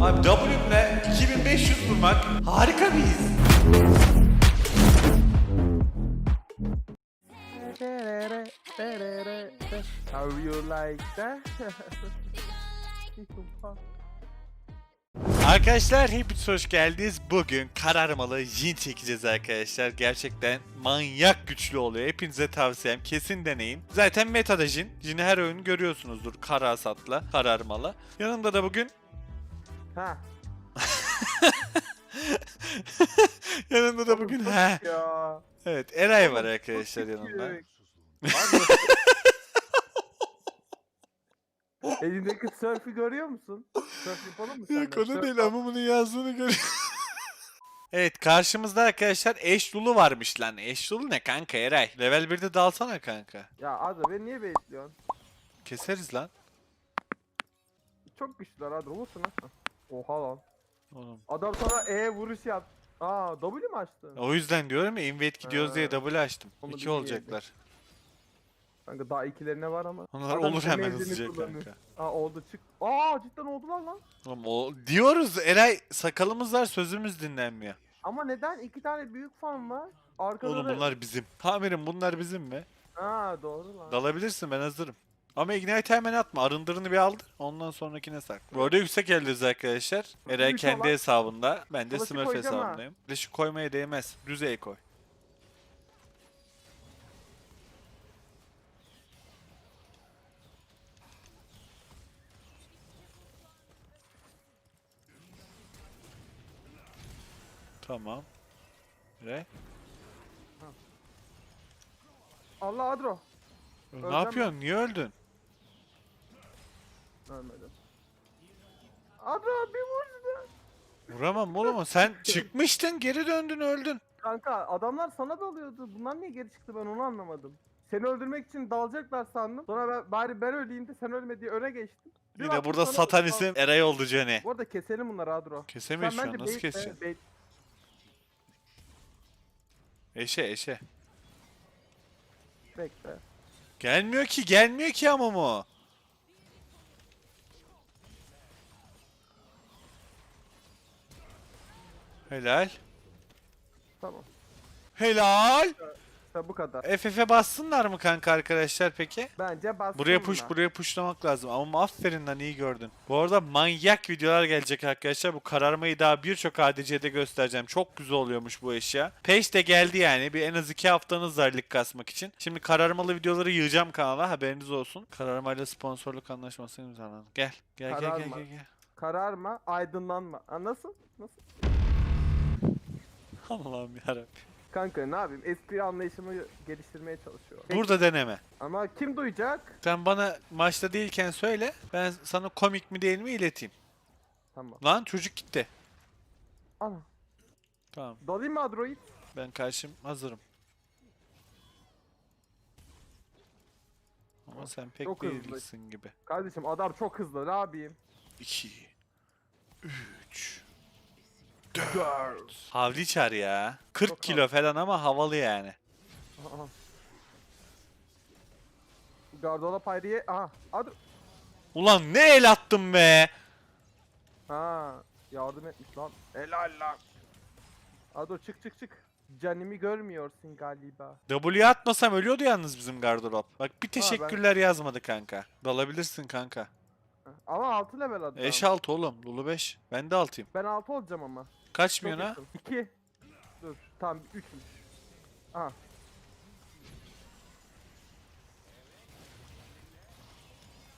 Abi W'mle 2500 vurmak harika bir. How you like that? Arkadaşlar hepiniz hoş geldiniz. Bugün kararmalı Jin çekeceğiz arkadaşlar. Gerçekten manyak güçlü oluyor. Hepinize tavsiyem kesin deneyin. Zaten metada Jin. Jin'i her oyun görüyorsunuzdur. Kara hasatla, kararmalı. Yanımda da bugün ha. yanımda da bugün he. Ya. Evet Eray var arkadaşlar yanımda. Elindeki surf'ü görüyor musun? Surf yapalım mı Yok seninle? onu Surf değil ama bunun yazdığını görüyorum. evet karşımızda arkadaşlar eşlulu varmış lan. Eşlulu ne kanka Eray? Level 1'de dalsana kanka. Ya Adro beni niye bekliyorsun? Keseriz lan. Çok güçlüler Adro vursun ha. Oha lan. Oğlum. Adam sana E vuruş yap. Aa W mi açtın? O yüzden diyorum ya invade gidiyoruz diye. W açtım. Onu İki bilmiyordum. olacaklar. Kanka daha ikilerine var ama. Onlar Adam olur hemen menzilini hızlıca kullanıyor. kanka. Aa oldu çık. Aa cidden oldular lan. Oğlum o diyoruz Eray sakalımız var sözümüz dinlenmiyor. Ama neden? iki tane büyük farm var. Arkada Oğlum da- bunlar bizim. Tamirim bunlar bizim mi? Ha doğru lan. Dalabilirsin ben hazırım. Ama Ignite hemen atma. Arındırını bir aldır. Ondan sonrakine sak. Bu arada yüksek eldeyiz arkadaşlar. Eray Üç kendi olan- hesabında. Ben de Flash'ı Smurf koyacağım ha. hesabındayım. Flash'ı koymaya değmez. Düzey koy. Tamam. Eray. Allah Adro. Ne Öleceğim yapıyorsun? Niye öldün? Ölmedim. Adro bir vur şunu. Vuramam oğlum. Sen çıkmıştın geri döndün öldün. Kanka adamlar sana dalıyordu. Bunlar niye geri çıktı ben onu anlamadım. Seni öldürmek için dalacaklar sandım. Sonra ben, bari ben öleyim de sen ölme diye öne geçtim. Bir Yine baktım burada sana- satan Aa, isim Eray oldu Cene. Bu arada keselim bunları Adro. Kesemeyiz şu an. Nasıl bait- keseceksin? bait- Eşe eşe. Bekle. Gelmiyor ki gelmiyor ki ama mu. Helal. Tamam. Helal. İşte bu kadar. FF'e bassınlar mı kanka arkadaşlar peki? Bence bastım Buraya push buraya pushlamak lazım ama aferin lan iyi gördün. Bu arada manyak videolar gelecek arkadaşlar. Bu kararmayı daha birçok ADC'de göstereceğim. Çok güzel oluyormuş bu eşya. Page de geldi yani. Bir en az iki haftanız var lig kasmak için. Şimdi kararmalı videoları yığacağım kanala haberiniz olsun. Kararmayla sponsorluk anlaşması imzaladım. Gel. Gel gel gel gel. gel. Kararma, aydınlanma. Aa, nasıl? Nasıl? Allah'ım yarabbim. Kanka ne yapayım? Espri anlayışımı geliştirmeye çalışıyorum. Burada deneme. Ama kim duyacak? Sen bana maçta değilken söyle. Ben sana komik mi değil mi ileteyim. Tamam. Lan çocuk gitti. Ana. Tamam. Dalayım mı Android? Ben karşım hazırım. Ama sen pek Çok hızlı. değilsin gibi. Kardeşim adam çok hızlı ne yapayım? 2 3 4 Havli çar ya. 40 Çok kilo falan ama havalı yani. Gardola Pyre'ye... Aha. Adro... Ulan ne el attım be. Ha. Yardım etmiş lan. Helal lan. Adro çık çık çık. Canimi görmüyorsun galiba. W atmasam ölüyordu yalnız bizim gardırop. Bak bir ben- teşekkürler yazmadı kanka. Dalabilirsin kanka. Ama 6 level adam. Eş 6 oğlum. Lulu 5. Ben de 6'yım. Ben 6 olacağım ama. Kaçmıyor ha? 2. Dur. Tamam 3'müş. Aha.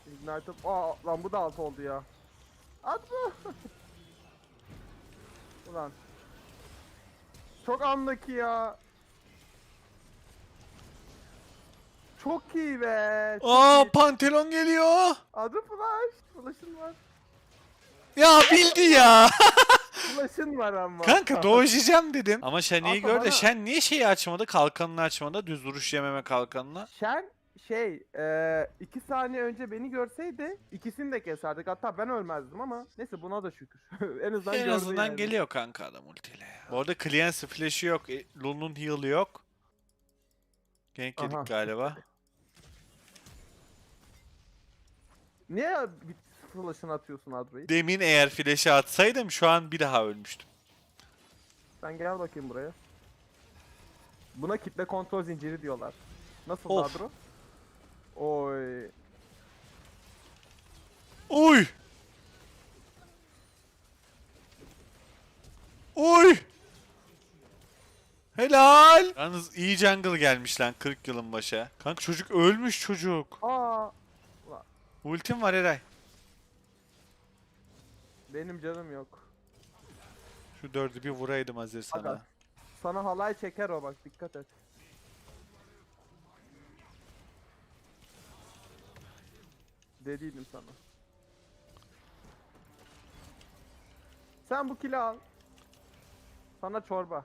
Ignite'ım. Aa lan bu da 6 oldu ya. Atma. Ulan. Çok andaki ya. Çok iyi be. Çok Aa iyi. pantolon geliyor. Adı Flash. Flash'ın var. Ya bildi ya. Flash'ın var ama. Kanka doğuşacağım dedim. Ama Şen'i Kanka gör de bana- Şen niye şeyi açmadı? Kalkanını açmadı. Düz vuruş yememe kalkanına. Şen şey eee iki saniye önce beni görseydi ikisini de keserdik. Hatta ben ölmezdim ama neyse buna da şükür. en azından en gördü azından yani. geliyor kanka adam ultiyle ya. Bu arada Cleanse flash'ı yok. E, Lulu'nun heal'ı yok. Gank yedik Aha. galiba. Niye bir flash'ını atıyorsun Adro'yu? Demin eğer flash'ı atsaydım şu an bir daha ölmüştüm. Sen gel bakayım buraya. Buna kitle kontrol zinciri diyorlar. Nasıl Of. Adro? Oy. Oy! Oy! Helal! Yalnız iyi jungle gelmiş lan 40 yılın başa. Kanka çocuk ölmüş çocuk. Aa. Ultim var Eray. Benim canım yok. Şu dördü bir vuraydım hazır sana. Aga. Sana halay çeker o bak dikkat et. Dediydim sana. Sen bu kili al. Sana çorba.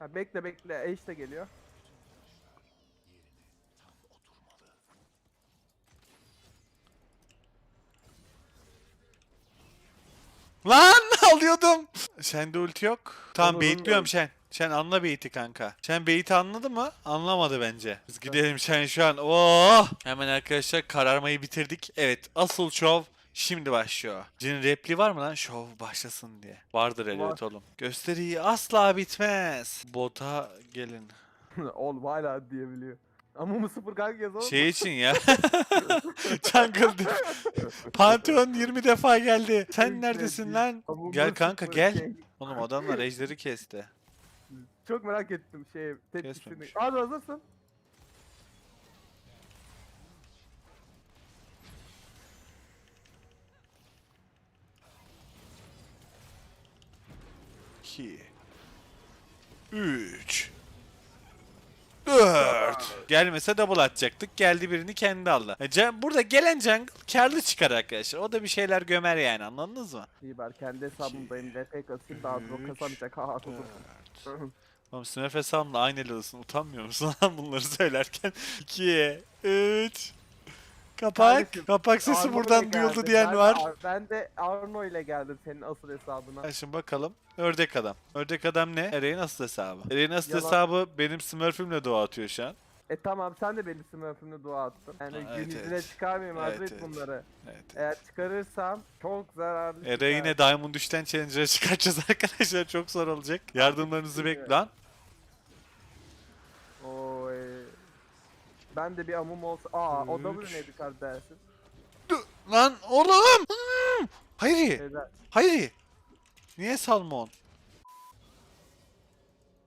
Ha, bekle bekle Eş de geliyor. Lan alıyordum. Sende ulti yok. Tamam Olur, baitliyorum. Şen. Şen anla bait'i kanka. Şen bait'i anladı mı? Anlamadı bence. Biz gidelim Şen şu an. Oh! Hemen arkadaşlar kararmayı bitirdik. Evet asıl şov şimdi başlıyor. Cin repli var mı lan? Şov başlasın diye. Vardır elbet Var. oğlum. Gösteriyi asla bitmez. Bota gelin. Oğlum hala diyebiliyor. Ama mı sıfır kanka yazalım. Şey için ya. Jungle. Pantheon 20 defa geldi. Sen neredesin lan? Gel kanka gel. Oğlum adamlar ejderi kesti. Çok merak ettim şey tepkisini. Kesmemiş. Abi hazırsın. İki. Üç. Dört. Gelmese double atacaktık. Geldi birini kendi aldı. E, Burada gelen jungle karlı çıkar arkadaşlar. O da bir şeyler gömer yani anladınız mı? İyi ben kendi hesabımdayım. RP kasayım daha üç, kasamayacak. Ha ha. Oğlum Smurf hesabımla aynı level'sın. Utanmıyor musun lan bunları söylerken? 2, 3. Kapak. Kardeşim, Kapak sesi Arno buradan ile duyuldu diyen Ben var. Ar- Ben de Arno ile geldim senin asıl hesabına. Ha, Şimdi bakalım. Ördek adam. Ördek adam ne? Ereğin asıl hesabı. Ereğin asıl Yalan. hesabı benim Smurf'ümle dua atıyor şu an. E tamam sen de benim smurf'ümle dua attın. Yani gün evet, yüzüne evet. çıkarmayayım Evet, Hazret evet. bunları. Evet. Eğer çıkarırsam çok zararlı Ere çıkar. yine Diamond 3'ten Challenger'a çıkartacağız arkadaşlar. Çok zor olacak. Yardımlarınızı Evet. bekle lan. Oy. Ben de bir amum olsa... Aa o Üç. W neydi kardeşim? Lan oğlum. Hmm. Hayri. Şeyler. Hayri. Niye salmon?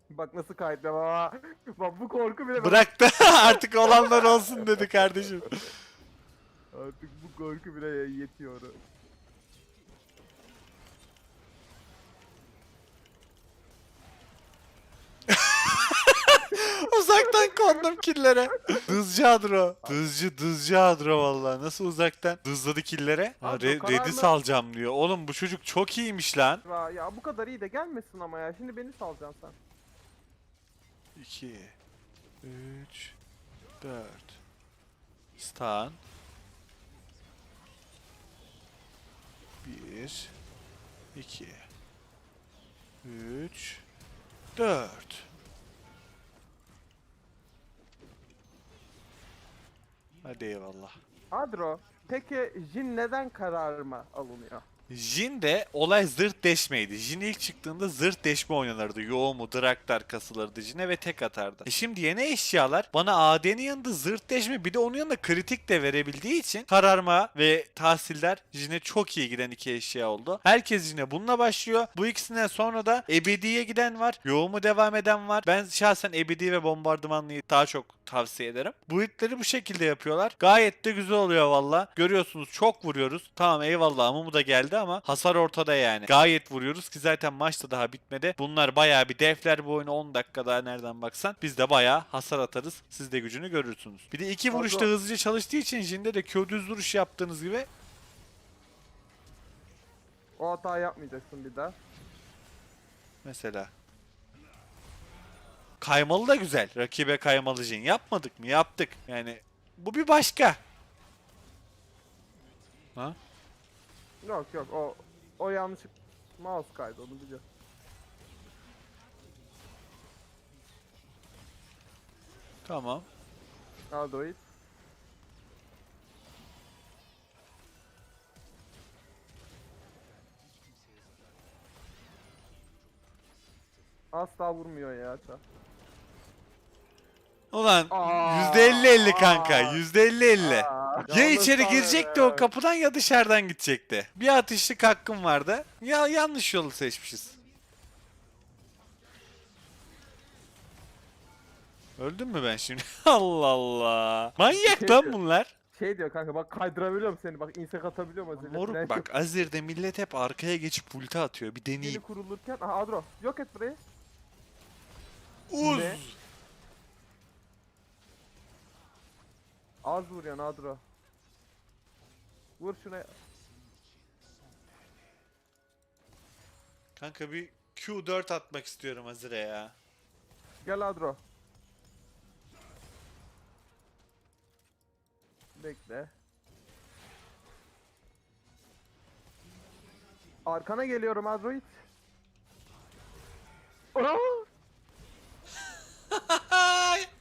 Bak nasıl kayıtlı baba. Bak bu korku bile... Bıraktı. Artık olanlar olsun dedi kardeşim. Artık bu korku bile yetiyor. Uzaktan kondum killere. Dızcı Adro. Dızcı dızcı Adro valla. Nasıl uzaktan? Dızladı killere. Ha, Adro re- kararlı. Red'i salacağım diyor. Oğlum bu çocuk çok iyiymiş lan. Ya, ya bu kadar iyi de gelmesin ama ya. Şimdi beni salacaksın sen. 2 3 4 Stun 1 2 3 4 Hadi eyvallah. Adro, peki Jin neden kararıma alınıyor? Jin de olay zırt deşmeydi. Jin ilk çıktığında zırt deşme oynanırdı. Yoğumu, Draktar kasılırdı Jin'e ve tek atardı. E şimdi yeni eşyalar bana AD'nin yanında zırt deşme bir de onun yanında kritik de verebildiği için kararma ve tahsiller Jin'e çok iyi giden iki eşya oldu. Herkes Jin'e bununla başlıyor. Bu ikisinden sonra da Ebedi'ye giden var. Yoğumu devam eden var. Ben şahsen Ebedi ve Bombardımanlı'yı daha çok tavsiye ederim. Bu itleri bu şekilde yapıyorlar. Gayet de güzel oluyor valla. Görüyorsunuz çok vuruyoruz. Tamam eyvallah Amumu da geldi ama hasar ortada yani. Gayet vuruyoruz ki zaten maçta daha bitmedi. Bunlar bayağı bir defler bu oyunu 10 dakika daha nereden baksan. Biz de bayağı hasar atarız. Siz de gücünü görürsünüz. Bir de iki vuruşta hızlıca çalıştığı için Jin'de de Q düz vuruş yaptığınız gibi O hata yapmayacaksın bir daha. Mesela. Kaymalı da güzel. Rakibe kaymalı Jin. Yapmadık mı? Yaptık. Yani bu bir başka. Ha? Yok yok o o yanlış mouse kaydı onu biliyorum. Tamam. Android. Asla vurmuyor ya. ça. Ulan Aa, %50-50 kanka. aa. %50-50. Aa, Ya içeri girecekti o kapıdan ya dışarıdan gidecekti. Bir atışlık hakkım vardı. Ya yanlış yolu seçmişiz. Öldüm mü ben şimdi? Allah Allah. Manyak lan bunlar. Şey diyor kanka bak kaydırabiliyorum seni bak insek atabiliyorum az önce. Moruk bak Azir'de millet hep arkaya geçip ulti atıyor. Bir Yeni deneyeyim. kurulurken aha Adro yok et burayı. Uz. Ne? Az vuruyorsun Adro. Vur şuna. Kanka bir Q4 atmak istiyorum Azir'e ya. Gel Adro. Bekle. Arkana geliyorum Adroid.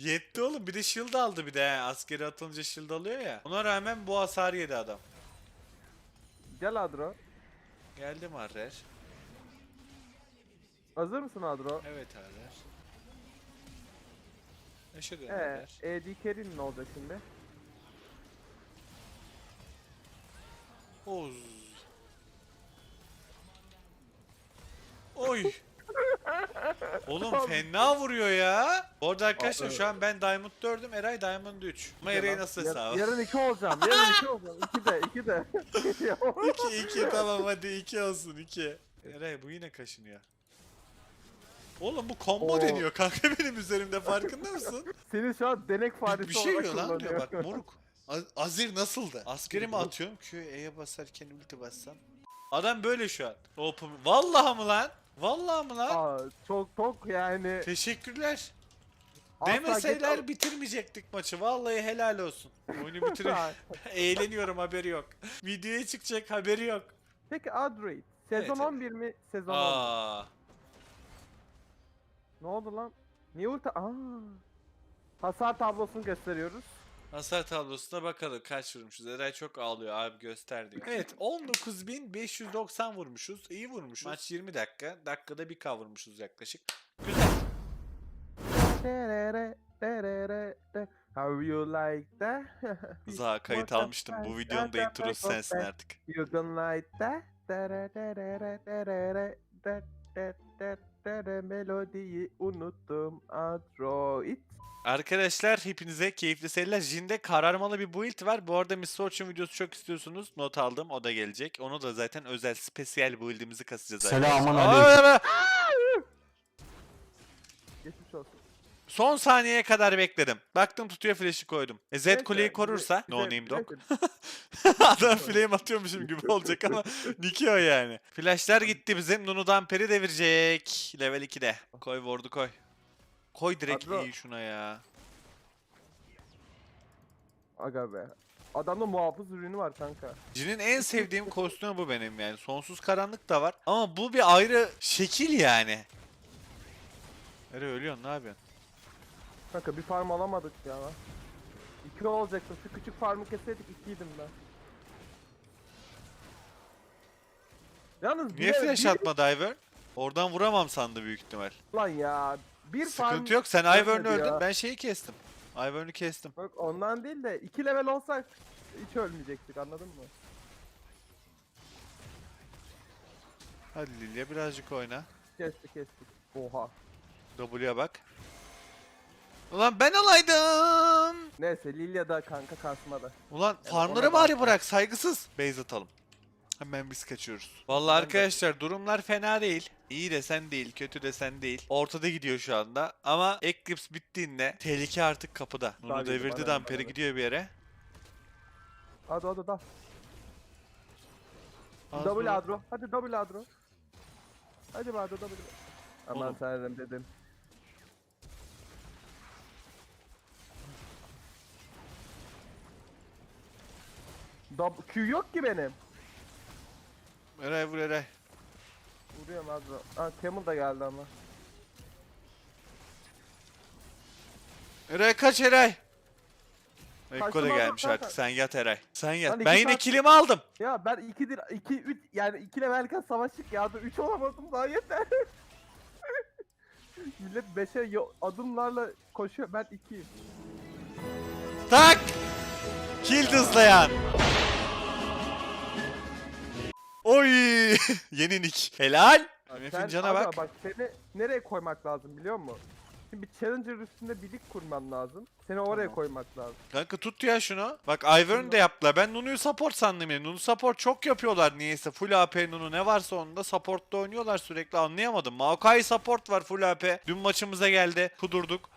Yetti oğlum bir de shield aldı bir de he. Askeri atılınca shield alıyor ya. Ona rağmen bu hasar yedi adam. Gel Adro. Geldi mi Arrer? Hazır mısın Adro? Evet Arrer. Yaşa dön Ee, Arrer. AD Carry'nin ne olacak şimdi? Oz. Oğlum fena vuruyor ya. Bu arada arkadaşlar şu an ben Diamond 4'üm, Eray Diamond 3. Ama Eray'ı nasıl hesabı? Yarın iki olacağım. Yarın iki olacağım. İki de, iki de. 2 2 tamam hadi 2 olsun 2. Eray bu yine kaşınıyor. Oğlum bu combo Oo. deniyor kanka benim üzerimde farkında mısın? Senin şu an denek faresi bir şey olarak lan diyor kullanıyor. bak moruk. Az- Azir nasıldı? Askerimi atıyorum Q E'ye basarken ulti bassam. Adam böyle şu an. Open. Vallahi mı lan? Vallahi mı lan? Aa, çok çok yani. Teşekkürler. Asla Demeseler geç- bitirmeyecektik maçı. Vallahi helal olsun. Oyunu bitirip Ay. eğleniyorum haberi yok. Videoya çıkacak haberi yok. Peki Android. Sezon Evet, 11 mi? Sezon 10 mu? Aa. Ne oldu lan? Niye ulti? Aa. Hasar tablosunu gösteriyoruz. Hasar tablosuna bakalım kaç vurmuşuz. Eray çok ağlıyor abi göster diyor. Evet 19.590 vurmuşuz. İyi vurmuşuz. Maç 20 dakika. Dakikada bir K vurmuşuz yaklaşık. Güzel. How you like that? Za kayıt almıştım. Bu videonun da introsu sensin artık. You don't like that? Melodiyi unuttum Android. Arkadaşlar hepinize keyifli seyirler. Jin'de kararmalı bir build var. Bu arada Miss Fortune videosu çok istiyorsunuz. Not aldım. O da gelecek. Onu da zaten özel spesiyel build'imizi kasacağız Selamun Geçmiş olsun. Son saniyeye kadar bekledim. Baktım tutuyor flash'ı koydum. E Z kuleyi korursa. bize- No name dog. Adam flame atıyormuşum gibi olacak ama Nikio yani. Flashlar gitti bizim. Nunu'dan peri devirecek. Level 2'de. Koy ward'u koy. Koy direkt Adro. iyi şuna ya. Aga be. Adamda muhafız ürünü var kanka. Jin'in en sevdiğim kostümü bu benim yani. Sonsuz karanlık da var. Ama bu bir ayrı şekil yani. Nereye ölüyorsun ne yapıyorsun? Kanka bir farm alamadık ya. İki olacaktım. Şu küçük farmı keseydik ikiydim ben. Yalnız Niye bir- flash atma Diver? Oradan vuramam sandı büyük ihtimal. Lan ya. Bir. Sıkıntı yok sen Ivern'ı öldün ya. ben şeyi kestim. Ivern'ı kestim. Bak ondan değil de iki level olsak hiç ölmeyecektik anladın mı? Hadi Lilia birazcık oyna. Kestik kestik. Oha. W'ye bak. Ulan ben alaydım. Neyse Lilia da kanka kasmadı. Ulan farmları bari bırak saygısız. Base atalım. Hemen biz kaçıyoruz. Vallahi Ben de- arkadaşlar durumlar fena değil. İyi desen değil, kötü desen değil. Ortada gidiyor şu anda. Ama Eclipse bittiğinde tehlike artık kapıda. Bunu Daha devirdi Damperi gidiyor bir yere. Hadi hadi hadi. Az Double sonra- adro. Hadi double adro. Hadi be adro double. Aman Oğlum. tanrım dedim. Dub Q yok ki benim. Eray vur Eray. Vuruyorum adro. Aa Camel da geldi ama. Eray kaç Eray? Ekko da Kaçtım gelmiş kanka. artık. Sen yat Eray. Sen yat. Lan Ben yine saat- kilimi aldım. Ya ben 2'dir 2 3 yani 2 levelken savaştık ya. 3 olamadım daha yeter. Millet 5'e adımlarla koşuyor. Ben 2'yim. Tak! Kill hızlayan. Oy! Yeni nick. Helal. Mefin cana aga bak. bak seni nereye koymak lazım biliyor musun? Şimdi bir challenger üstünde bir lig kurman lazım. Seni oraya Tamam. koymak lazım. Kanka tut ya şunu. Bak Ivern de yaptılar. Ben Nunu'yu support sandım ya. Nunu support çok yapıyorlar niyeyse. Full AP Nunu ne varsa onda support'ta oynuyorlar sürekli anlayamadım. Maokai support var full AP. Dün maçımıza geldi. Kudurduk.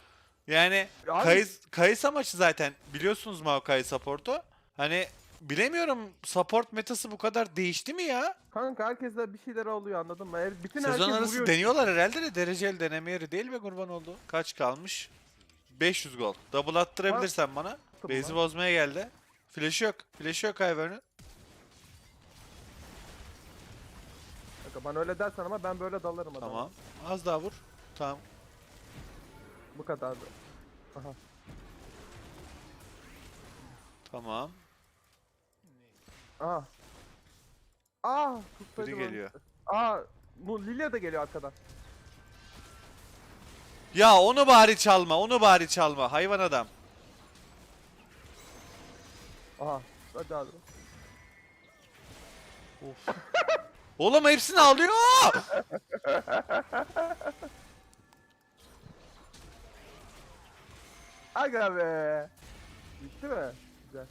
Yani Abi- Kayıs, Kayısa maçı zaten biliyorsunuz Maokai support'u. Hani bilemiyorum support metası bu kadar değişti mi ya? Kanka herkeste bir şeyler oluyor anladın mı? Her- Bütün Sezon herkes arası vuruyor. deniyorlar herhalde de dereceli deneme yeri değil mi kurban oldu? Kaç kalmış? 500 gol. Double attırabilirsen bana. Attım Base'i lan. bozmaya geldi. Flash yok. Flash yok Ivern'ın. Kanka bana öyle dersen ama ben böyle dalarım adama. Tamam. Az daha vur. Tamam. Bu kadardı. Aha. Tamam. Aa. Aa, Biri tutsaydım geliyor. Aa, bu Lilia da geliyor arkadan. Ya onu bari çalma. Onu bari çalma. Hayvan adam. Aha, hadi abi. Oğlum hepsini alıyor. Aga be. Bitti mi? Güzel.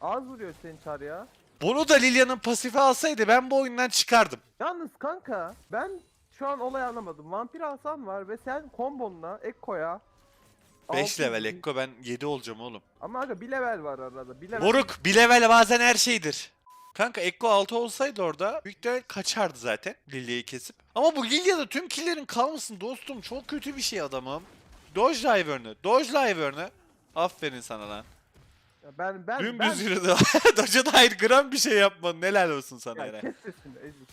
Az vuruyor senin çar ya. Bunu da Lilia'nın pasifi alsaydı ben bu oyundan çıkardım. Yalnız kanka ben şu an olayı anlamadım. Vampir Hasan var ve sen kombonla Ekko'ya 5 altı- level Ekko ben 7 olacağım oğlum. Ama aga bir level var arada. Bir level. Moruk bir level bazen her şeydir. Kanka Ekko 6 olsaydı orada büyük ihtimal kaçardı zaten Lilia'yı kesip. Ama bu Lilia'da tüm killerin kalmasın dostum çok kötü bir şey adamım. Dodge Diver'ını, Dodge Diver'ını. Aferin sana lan. Ya Ben ben Dümdüz ben yürüdü. Dodge'a dair gram bir şey yapmadın. Helal olsun sana ya Eren. kes sesini ezik.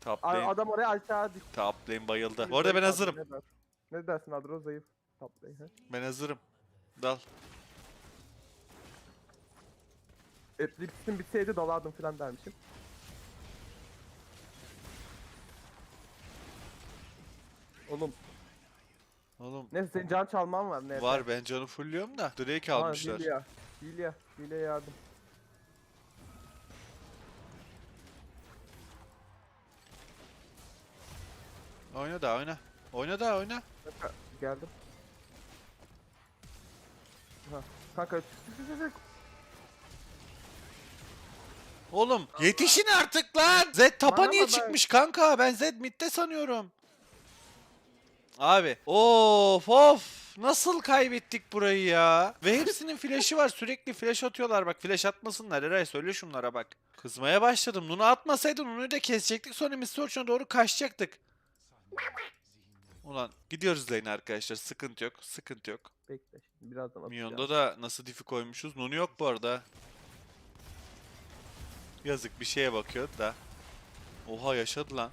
Top A- lane, Adam oraya aşağı düştü. top lane bayıldı. Bu arada ben hazırım. Ne, dersin? ne dersin Adro zayıf. Toplayın. he? Ben hazırım. Dal. Eclipse'in bitseydi dalardım falan dermişim. Oğlum Oğlum neyse senin can çalman var ne? var ben canı fullüyorum da. Drake almışlar. Lilia. Lilia yardım. Oyna da oyna. Oyna da oyna. Kanka geldim. Ha. Kanka. Oğlum yetişin artık lan. Zed tapa Bana niye mı ben- çıkmış kanka? Ben Zed midde sanıyorum. Abi of of nasıl kaybettik burayı ya? Ve hepsinin flash'ı var sürekli flash atıyorlar bak flash atmasınlar Eray söyle şunlara bak. Kızmaya başladım. Nunu atmasaydın Nunu'yu da kesecektik sonra Mr. Orchun'a doğru kaçacaktık. Ulan gidiyoruz lane arkadaşlar sıkıntı yok sıkıntı yok. Bekle şimdi birazdan atacağım. Minyon'da da nasıl diff'i koymuşuz. Nunu yok bu arada. Yazık bir şeye bakıyor da. Oha yaşadı lan.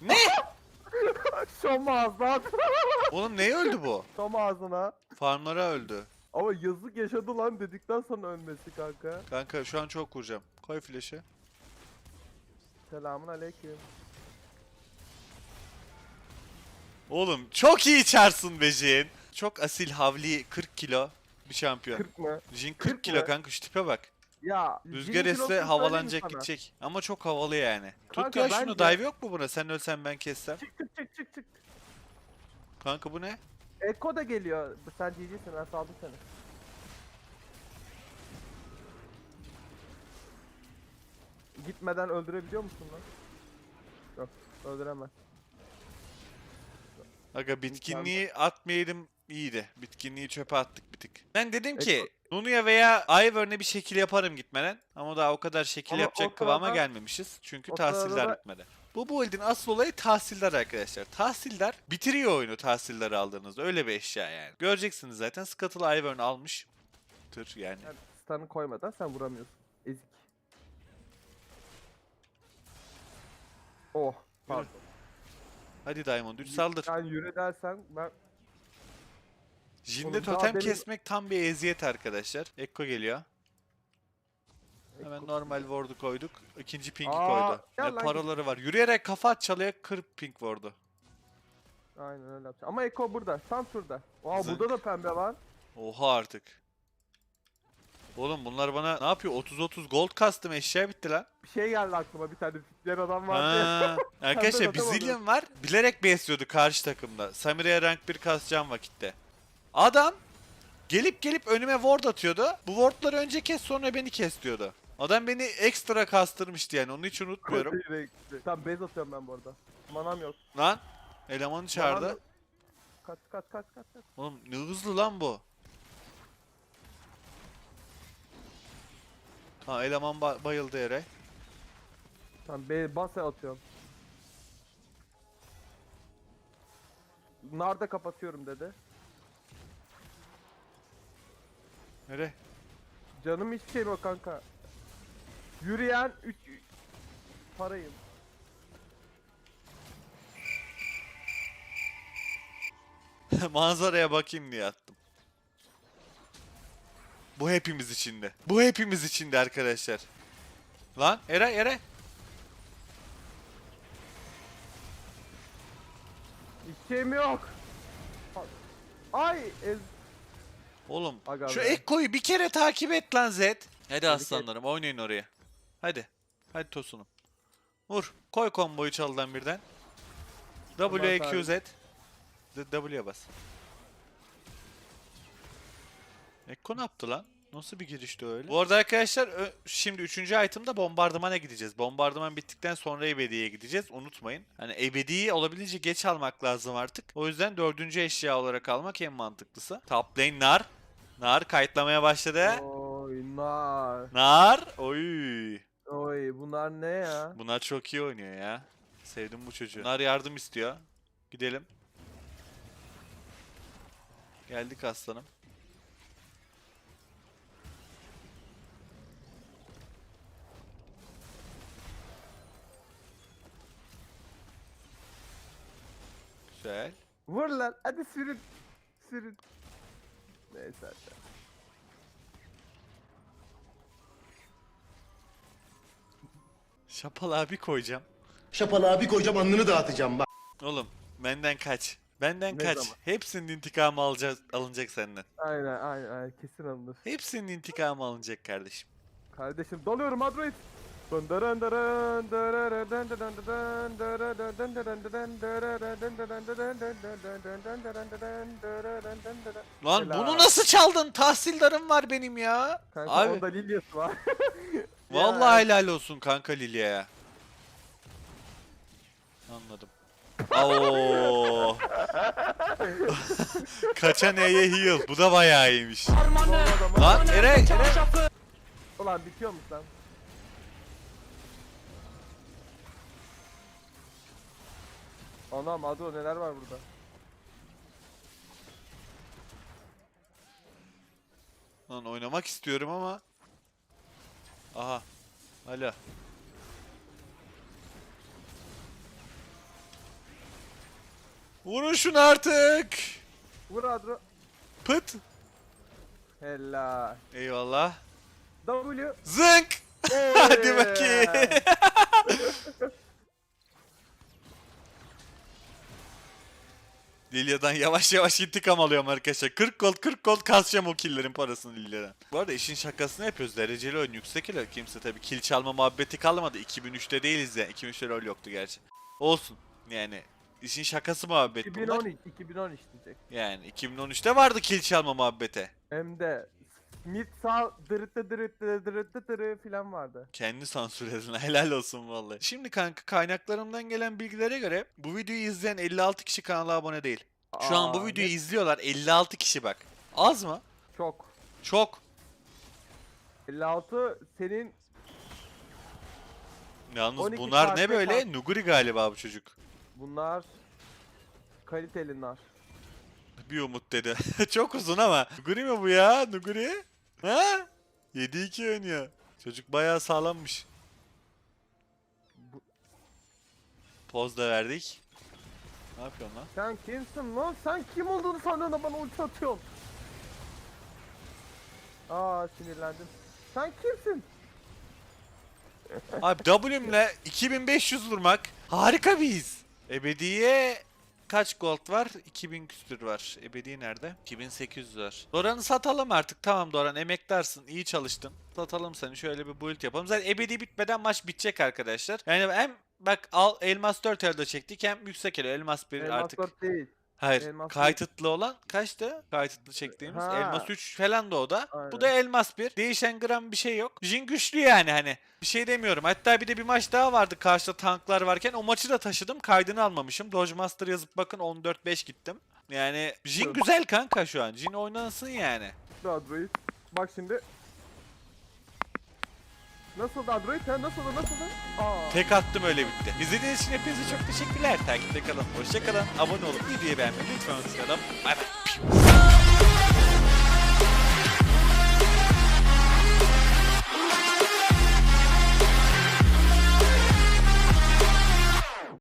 Ne? Şom ağzına. Oğlum neye öldü bu? Şom ağzına. Farmlara öldü. Ama yazık yaşadı lan dedikten sonra ölmesi kanka. Kanka şu an çok vuracağım. Koy flash'ı. Selamun aleyküm. Oğlum çok iyi çarsın be Jin. Çok asil havli 40 kilo bir şampiyon. 40 mı? Jin 40 40 kilo mı? kanka şu tipe bak. Ya. Rüzgar Jimmy esse havalanacak söyleyeyim sana. gidecek. Ama çok havalı yani. Tut Kanka ya şunu bence- dive yok mu buna? Sen ölsen ben kessem. Çık çık çık çık çık. Kanka bu ne? Eko da geliyor. Sen GG'sin ben saldım seni. Gitmeden öldürebiliyor musun lan? Yok öldüremez. Aga bitkinliği atmayalım iyiydi. Bitkinliği çöpe attık bir tık. Ben dedim ki Nunu'ya veya Ivern'e bir şekil yaparım gitmeden. Ama daha o kadar şekil Ama yapacak o kıvama sırada- gelmemişiz. Çünkü sırada tahsiller da- bitmedi. Bu build'in asıl olayı tahsiller arkadaşlar. Tahsiller bitiriyor oyunu tahsiller aldığınızda. Öyle bir eşya yani. Göreceksiniz zaten. Scuttle Ivern almış. Tır yani. Yani stun'ı koymadan sen vuramıyorsun. Ezik. Oh. Pardon. Hadi Diamond 3 saldır. Sen yürü dersen ben Jinde Oğlum daha totem benim- kesmek tam bir eziyet arkadaşlar. Ekko geliyor. Hemen normal ward'u koyduk. İkinci ping'i Aa, koydu. gel Ne lan paraları var. Yürüyerek kafa at çalıya 40 ping ward'u. aynen öyle yapacağım. Ama Eko burada. Tam şurada. Aa Zınk. burada da pembe var. Oha artık. Oğlum bunlar bana ne yapıyor? 30-30 gold kastım eşya bitti lan. Bir şey geldi aklıma bir tane fitleyen adam vardı ya. Ha. Arkadaşlar bir zillion var. Bilerek besliyordu karşı takımda. Samire'ye rank 1 kasacağım vakitte. Adam gelip gelip önüme ward atıyordu. Bu wardları önce kes sonra beni kes diyordu. Adam beni ekstra kastırmıştı yani onu hiç unutmuyorum. Tamam base atıyorum ben bu arada. Manam yok. lan elemanı çağırdı. Kaç kaç kaç kaç kaç. Oğlum ne hızlı lan bu. Ha eleman ba- bayıldı yere. Tamam base base atıyorum. Narda kapatıyorum dedi. Nere? Canım hiçbir şey yok kanka. Yürüyen 3 parayım. Manzaraya bakayım diye attım. Bu hepimiz içinde. Bu hepimiz içinde arkadaşlar. Lan Eray Eray. Hiç şeyim yok. Ay ez Oğlum Aga şu be. Ekko'yu bir kere takip et lan Zed. Hadi aslanlarım oynayın oraya. Hadi. Hadi tosunum. Vur. Koy komboyu çaldan birden. W, Q. Z. Z- W'ye bas. Ekko ne yaptı lan? Nasıl bir girişti öyle? Bu arada arkadaşlar şimdi 3. item'da bombardımana gideceğiz. Bombardıman bittikten sonra ebediye gideceğiz. Unutmayın. Hani ebediyi olabildiğince geç almak lazım artık. O yüzden dördüncü eşya olarak almak en mantıklısı. Top lane nar. Nar kayıtlamaya başladı. Oy nar. Nar. Oy. Oy bunlar ne ya? Bunlar çok iyi oynuyor ya. Sevdim bu çocuğu. Nar yardım istiyor. Gidelim. Geldik aslanım. Güzel. Vur lan hadi sürün. Sürün. Neyse hadi. Şapal abi koyacağım. Şapalığa bir koyacağım alnını dağıtacağım bak. Oğlum benden kaç. Benden Ne kaç. zaman? Hepsinin intikamı alacağız, alınacak senden. Aynen aynen aynen kesin alınır. Hepsinin intikamı alınacak kardeşim. Kardeşim dalıyorum Android. Lan Helal. bunu nasıl çaldın? Tahsildarım var benim ya. Kanka Abi onda Lilyası var. vallahi helal olsun kanka Lilya'ya. Anladım. Oo. Kaçan E'ye heal. Bu da bayağı iyiymiş. Lan Eray, Eray. Ulan bitiyormuş lan. Anam Adro neler var burada. Lan oynamak istiyorum ama. Aha. Hala. Vurun şunu artık. Vur Adro. Pıt. Helal. Eyvallah. W. Zınk. Hadi bakayım. Lilya'dan yavaş yavaş intikam alıyorum arkadaşlar. 40 gold 40 gold kasacağım o killerin parasını Lilya'dan. Bu arada işin şakasını yapıyoruz. Dereceli oyun yüksek ile kimse tabii kill çalma muhabbeti kalmadı. 2003'te değiliz ya. 2003'te rol yoktu gerçi. Olsun. Yani işin şakası muhabbet bunlar. 2013, 2013 diyecek. Yani 2013'te vardı kill çalma muhabbeti. Hem de mid sağ dırıttı dırıttı dırıttı dırı filan vardı. Kendi sansürledin. Helal olsun vallahi. Şimdi kanka kaynaklarımdan gelen bilgilere göre bu videoyu izleyen 56 kişi kanala abone değil. Şu an bu Aa, videoyu ne- izliyorlar 56 kişi bak. Az mı? Çok. Çok. 56 senin Yalnız 12 bunlar ne böyle? Nuguri galiba bu çocuk. bunlar kaliteli nar. Bir umut dedi. Çok uzun ama. Nuguri mi bu ya? Nuguri? Ha? 7-2 oynuyor. Çocuk bayağı sağlammış. Poz da verdik. Ne yapıyorsun lan? Sen kimsin lan? Sen kim olduğunu sanıyorsun da bana ulti atıyorsun. Aa sinirlendim. Sen kimsin? Abi W'mle 2500 vurmak harika bir his. Ebediye kaç gold var? 2000 küsür var. Ebedi nerede? 2800 var. Doran'ı satalım artık. Tamam Doran emektarsın. iyi çalıştın. Satalım seni. Şöyle bir build yapalım. Zaten ebedi bitmeden maç bitecek arkadaşlar. Yani hem bak al elmas 4 elde çektik hem yüksek elo elmas 1 Elmas artık. dört değil. Hayır. elmas Kayıtlı olan kaçtı? Kayıtlı çektiğimiz. Ha. Elmas 3 falan da o da. Bu Aynen. da elmas 1. Değişen gram bir şey yok. Jin güçlü yani hani. Bir şey demiyorum. Hatta bir de bir maç daha vardı karşıda tanklar varken. O maçı da taşıdım. Kaydını almamışım. Doge Master yazıp bakın 14-5 gittim. Yani Jin güzel kanka şu an. Jin oynasın yani. Android. Bak şimdi. Nasıldı Android? Ha nasıldı nasıldı? Aa. Tek attım öyle bitti. İzlediğiniz için hepinize çok teşekkürler. Takipte kalın. Hoşça kalın. Abone olup videoyu beğenmeyi lütfen unutmayalım. Bay bay.